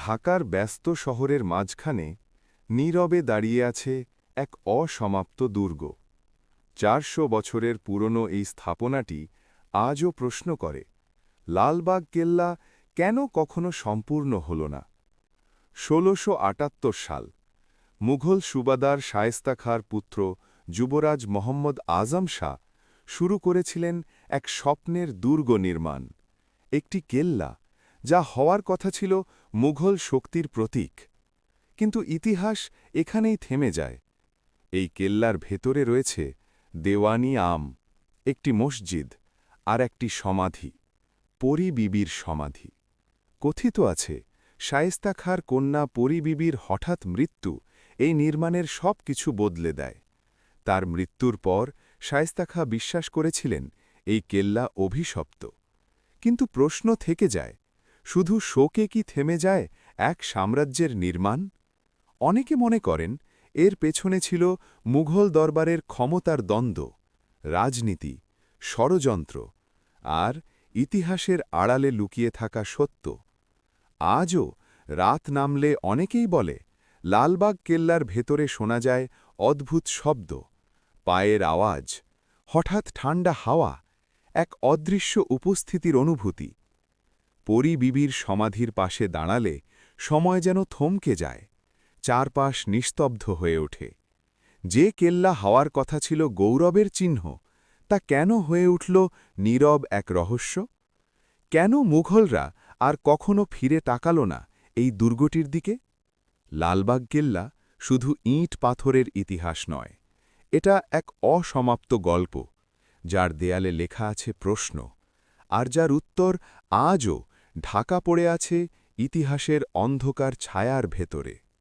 ঢাকার ব্যস্ত শহরের মাঝখানে নীরবে দাঁড়িয়ে আছে এক অসমাপ্ত দুর্গ। চারশো বছরের পুরনো এই স্থাপনাটি আজও প্রশ্ন করে, লালবাগ কেল্লা কেন কখনো সম্পূর্ণ হল না? ষোলোশো আটাত্তর সাল, মুঘল সুবাদার শায়েস্তা খাঁর পুত্র যুবরাজ মোহাম্মদ আজম শাহ শুরু করেছিলেন এক স্বপ্নের দুর্গ নির্মাণ, একটি কেল্লা যা হওয়ার কথা ছিল মুঘল শক্তির প্রতীক। কিন্তু ইতিহাস এখানেই থেমে যায়। এই কেল্লার ভেতরে রয়েছে দেওয়ানি আম, একটি মসজিদ আর একটি সমাধি, পরিবিবির সমাধি। কথিত আছে, শায়েস্তা খাঁর কন্যা পরিবিবির হঠাৎ মৃত্যু এই নির্মাণের সব কিছু বদলে দেয়। তার মৃত্যুর পর শায়েস্তা খাঁ বিশ্বাস করেছিলেন, এই কেল্লা অভিশপ্ত। কিন্তু প্রশ্ন থেকে যায় শুধু শোকে কি থেমে যায় এক সাম্রাজ্যের নির্মাণ? অনেকে মনে করেন, এর পেছনে ছিল মুঘল দরবারের ক্ষমতার দ্বন্দ্ব, রাজনীতি, ষড়যন্ত্র আর ইতিহাসের আড়ালে লুকিয়ে থাকা সত্য। আজও রাত নামলে অনেকেই বলে, লালবাগ কেল্লার ভেতরে শোনা যায় অদ্ভুত শব্দ, পায়ের আওয়াজ, হঠাৎ ঠান্ডা হাওয়া, এক অদৃশ্য উপস্থিতির অনুভূতি। পরি বিবির সমাধির পাশে দাঁড়ালে সময় যেন থমকে যায়, চারপাশ নিস্তব্ধ হয়ে ওঠে। যে কেল্লা হওয়ার কথা ছিল গৌরবের চিহ্ন, তা কেন হয়ে উঠল নীরব এক রহস্য? কেন মুঘলরা আর কখনো ফিরে তাকাল না এই দুর্গটির দিকে? লালবাগ কেল্লা শুধু ইট পাথরের ইতিহাস নয়, এটা এক অসমাপ্ত গল্প, যার দেয়ালে লেখা আছে প্রশ্ন, আর যার উত্তর আজও ঢাকা পড়ে আছে ইতিহাসের অন্ধকার ছায়ার ভেতরে।